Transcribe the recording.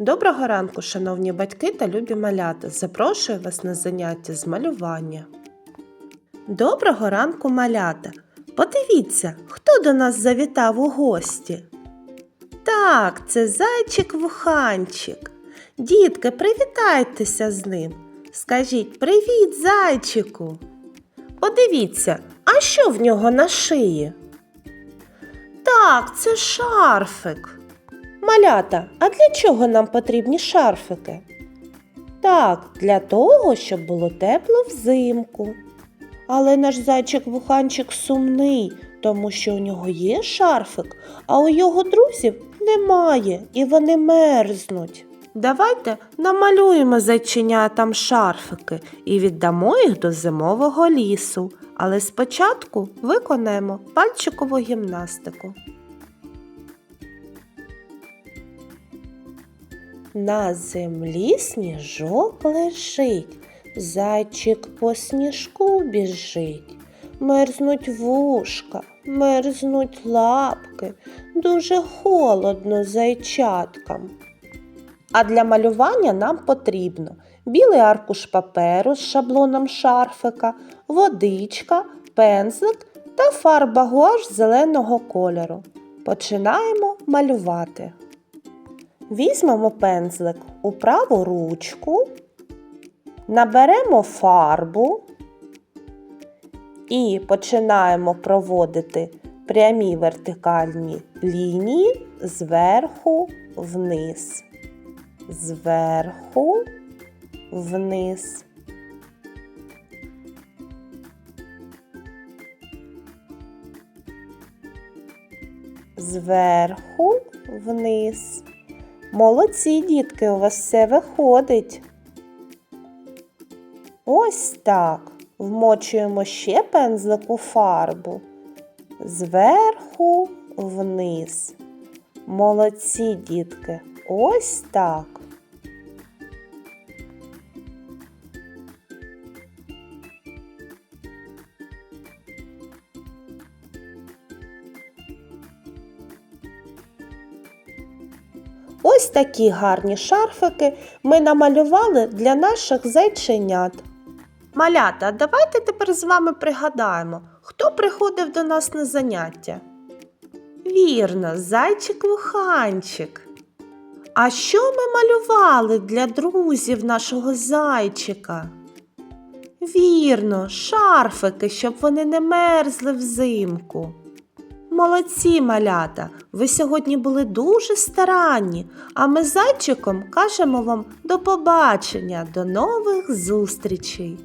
Доброго ранку, шановні батьки та любі малята. Запрошую вас на заняття з малювання. Доброго ранку, малята. Подивіться, хто до нас завітав у гості. Так, це зайчик-вуханчик. Дітки, привітайтеся з ним. Скажіть привіт, зайчику. Подивіться, а що в нього на шиї? Так, це шарфик. Малята, а для чого нам потрібні шарфики? Так, для того, щоб було тепло взимку. Але наш зайчик-вуханчик сумний, тому що у нього є шарфик, а у його друзів немає і вони мерзнуть. Давайте намалюємо зайченятам шарфики і віддамо їх до зимового лісу. Але спочатку виконаємо пальчикову гімнастику. На землі сніжок лежить, зайчик по сніжку біжить. Мерзнуть вушка, мерзнуть лапки, дуже холодно зайчаткам. А для малювання нам потрібно білий аркуш паперу з шаблоном шарфика, водичка, пензлик та фарба гуаш зеленого кольору. Починаємо малювати. Візьмемо пензлик у праву ручку, наберемо фарбу і починаємо проводити прямі вертикальні лінії зверху вниз. Зверху вниз. Зверху вниз. Молодці, дітки, у вас все виходить. Ось так. Вмочуємо ще пензлик у фарбу. Зверху вниз. Молодці, дітки. Ось так. Ось такі гарні шарфики ми намалювали для наших зайченят. Малята, давайте тепер з вами пригадаємо, хто приходив до нас на заняття. Вірно, зайчик-вуханчик. А що ми малювали для друзів нашого зайчика? Вірно, шарфики, щоб вони не мерзли взимку. Молодці, малята! Ви сьогодні були дуже старанні, а ми з зайчиком кажемо вам до побачення, до нових зустрічей!